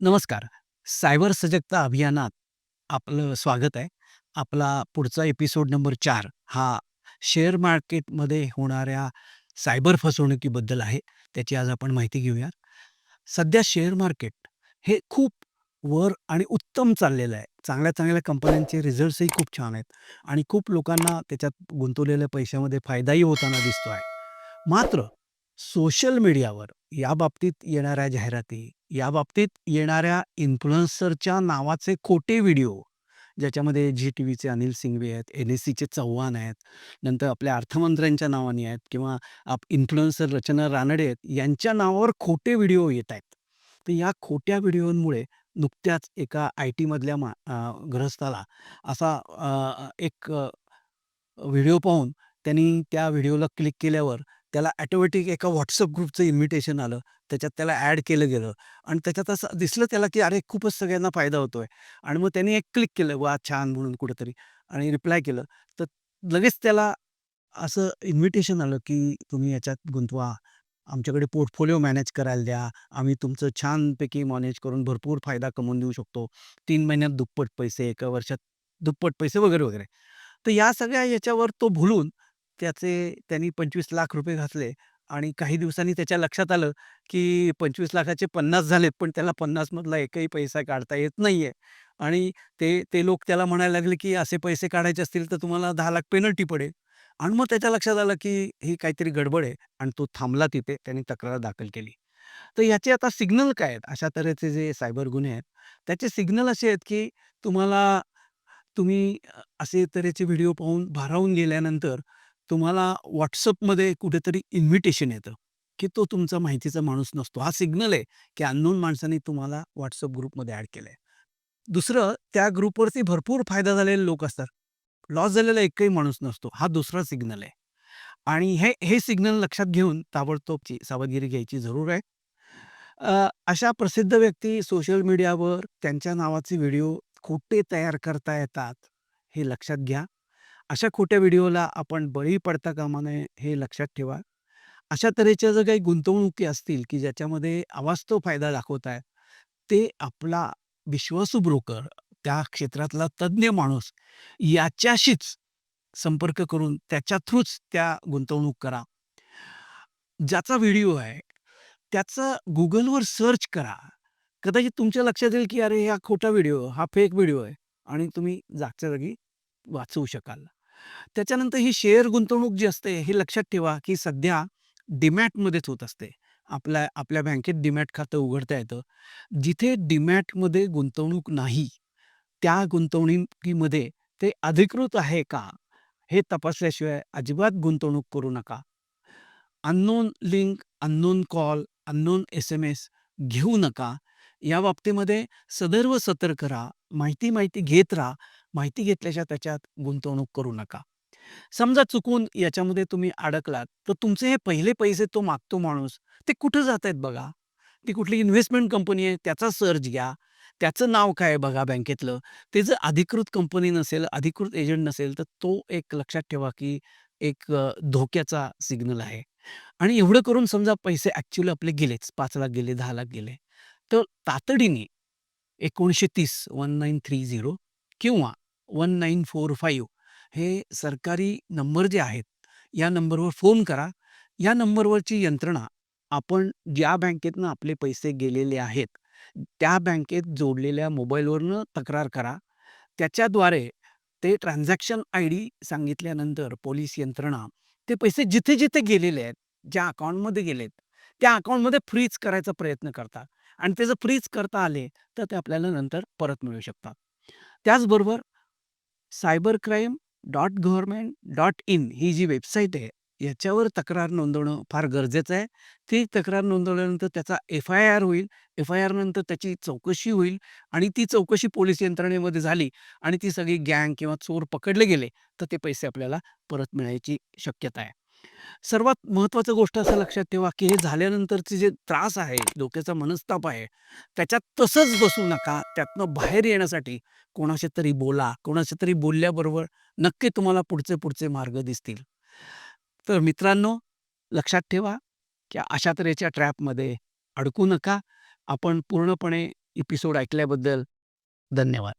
नमस्कार. सायबर सजगता अभियानात आपलं स्वागत आहे. आपला पुढचा एपिसोड नंबर चार हा शेअर मार्केटमध्ये होणाऱ्या सायबर फसवणुकीबद्दल आहे. त्याची आज आपण माहिती घेऊया. सध्या शेअर मार्केट हे खूप वर आणि उत्तम चाललेलं आहे. चांगल्या-चांगल्या कंपन्यांचे रिझल्ट्सही खूप छान आहेत आणि खूप लोकांना त्याच्यात गुंतवलेल्या पैशामध्ये फायदाही होताना दिसतो आहे. मात्र सोशल मीडियावर या बाबतीत येणाऱ्या जाहिराती, या बाबतीत येणाऱ्या इन्फ्लुएन्सरच्या नावाचे खोटे व्हिडिओ, ज्याच्यामध्ये झी व्हीचे अनिल सिंघवी आहेत, एन-एस-सीचे चव्हाण आहेत, नंतर आपल्या अर्थमंत्र्यांच्या नावाने आहेत किंवा आप इन्फ्लुएन्सर रचना रानडे आहेत, यांच्या नावावर खोटे व्हिडिओ येत आहेत. तर या खोट्या व्हिडिओमुळे नुकत्याच एका आय-टीमधल्या मा अ, गृहस्थाला असा अ, एक अ, व्हिडिओ पाहून त्यांनी त्या व्हिडिओला क्लिक केल्यावर त्याला ऑटोमॅटिक एका WhatsApp ग्रुपचं इन्व्हिटेशन आलं. त्याच्यात त्याला ॲड केलं गेलं आणि त्याच्यात असं दिसलं त्याला, की अरे खूपच सगळ्यांना फायदा होतोय आणि मग त्याने एक क्लिक केलं, वाह! छान म्हणून कुठेतरी आणि रिप्लाय केलं. तर लगेच त्याला असं इन्व्हिटेशन आलं, की तुम्ही याच्यात गुंतवा. आमच्याकडे पोर्टफोलिओ मॅनेज करायला द्या. आम्ही तुमचं छानपैकी मॅनेज करून भरपूर फायदा कमवून देऊ शकतो. तीन महिन्यात दुप्पट पैसे, एका वर्षात दुप्पट पैसे वगैरे, वगैरे. तर या सगळ्या याच्यावर तो भुलून त्याचे त्यांनी 25 लाख रुपये घातले आणि काही दिवसांनी त्याच्या लक्षात आलं, की 25 लाखाचे 50 झालेत, पण त्याला पन्नासमधला एकही पैसा काढता येत नाहीये आणि ते ते लोक त्याला म्हणायला लागले, की असे पैसे काढायचे असतील तर तुम्हाला दहा लाख पेनल्टी पडेल आणि मग त्याच्या लक्षात आलं, की ही काहीतरी गडबड आहे आणि तो थांबला तिथे. त्याने तक्रार दाखल केली. तर याचे आता सिग्नल काय आहेत? अशा तऱ्हेचे जे सायबर गुन्हे आहेत, त्याचे सिग्नल असे आहेत, की तुम्हाला तुम्ही असे तऱ्हेचे व्हिडिओ पाहून भारावून गेल्यानंतर तुम्हाला व्हॉट्सअपमध्ये कुठेतरी इन्व्हिटेशन येतं, की तो तुमचा माहितीचा माणूस नसतो. हा सिग्नल आहे, की अननोन माणसाने तुम्हाला व्हॉट्सअप ग्रुपमध्ये ॲड केलं आहे दुसरं त्या ग्रुपवरती भरपूर फायदा झालेले लोक असतात. लॉस झालेला एकही माणूस नसतो. हा दुसरा सिग्नल आहे आणि हे हे सिग्नल लक्षात घेऊन ताबडतोबची सावधगिरी घ्यायची जरूर आहे. अशा प्रसिद्ध व्यक्ती सोशल मीडियावर त्यांच्या नावाचे व्हिडिओ खोटे तयार करता येतात, हे लक्षात घ्या. अशा खोट्या व्हिडिओला आपण बळी पडता कामा नये, हे लक्षात ठेवा. अशा तऱ्हेच्या जर काही गुंतवणुकी असतील, की ज्याच्यामध्ये अवास्तव फायदा दाखवत आहेत, ते आपला विश्वासू ब्रोकर, त्या क्षेत्रातला तज्ज्ञ माणूस याच्याशीच संपर्क करून त्याच्या थ्रूच त्या गुंतवणूक करा. ज्याचा व्हिडिओ आहे, त्याचं गुगलवर सर्च करा. कदाचित तुमच्या लक्षात येईल, की अरे हा खोटा व्हिडिओ, हा फेक व्हिडिओ आहे आणि तुम्ही जागच्या जागी वाचवू शकाल. त्याच्यानंतर ही शेअर गुंतवणूक जी असते, हे लक्षात ठेवा, की सध्या डीमॅटमध्येच होत असते. आपल्या आपल्या बँकेत डीमॅट खातं उघडता येतं. जिथे डीमॅटमध्ये गुंतवणूक नाही, त्या गुंतवणुकीमध्ये ते अधिकृत आहे का, हे तपासल्याशिवाय अजिबात गुंतवणूक करू नका. Unknown link, unknown call, unknown SMS घेऊ नका. या बाबतीमध्ये सदैव सतर्क राहा. माहिती, माहिती घेत राहा. माहिती घेतल्याच्या त्याच्यात गुंतवणूक करू नका. समजा चुकून याच्यामध्ये तुम्ही अडकलात, तर तुमचे हे पहिले पैसे तो मागतो माणूस, ते कुठे जातायत बघा. ती कुठली इन्व्हेस्टमेंट कंपनी आहे, त्याचा सर्च घ्या. त्याचं नाव काय आहे बघा बँकेतलं. ते जर अधिकृत कंपनी नसेल, अधिकृत एजंट नसेल, तर तो एक लक्षात ठेवा, की एक धोक्याचा सिग्नल आहे आणि एवढं करून समजा पैसे ॲक्च्युली आपले गेलेच. पाच लाख गेले, दहा लाख गेले. तर तातडीने 1930 1930 किंवा 1945 हे सरकारी नंबर जे आहेत, या नंबरवर फोन करा. या नंबरवरची यंत्रणा आपण ज्या बँकेतनं आपले पैसे गेलेले आहेत, त्या बँकेत जोडलेल्या मोबाईलवरनं तक्रार करा. त्याच्याद्वारे ते ट्रान्झॅक्शन आयडी सांगितल्यानंतर पोलीस यंत्रणा ते पैसे जिथे-जिथे गेलेले आहेत, ज्या अकाउंटमध्ये गेलेत, त्या अकाउंटमध्ये फ्रीज करायचा प्रयत्न करतात आणि ते जर फ्रीज करता आले, तर ते आपल्याला नंतर परत मिळू शकतात. त्याचबरोबर cybercrime.government.in ही जी वेबसाईट आहे, याच्यावर तक्रार नोंदवणं फार गरजेचं आहे. ती तक्रार नोंदवल्यानंतर त्याचा एफ-आय-आर होईल. एफ-आय-आर नंतर त्याची चौकशी होईल आणि ती चौकशी पोलीस यंत्रणेमध्ये झाली आणि ती सगळी गँग किंवा चोर पकडले गेले, तर ते पैसे आपल्याला परत मिळायची शक्यता आहे. सर्वात महत्त्वाची गोष्ट असं लक्षात ठेवा, की हे झाल्यानंतरचे जे त्रास आहे, डोक्याचा मनस्ताप आहे, त्याच्यात तसंच बसू नका. त्यातनं बाहेर येण्यासाठी कोणाशी तरी बोला. कोणाशी तरी बोलल्याबरोबर नक्की तुम्हाला पुढचे, पुढचे मार्ग दिसतील. तर मित्रांनो, लक्षात ठेवा, की अशा तऱ्हेच्या ट्रॅपमध्ये अडकू नका. आपण पूर्णपणे एपिसोड ऐकल्याबद्दल धन्यवाद.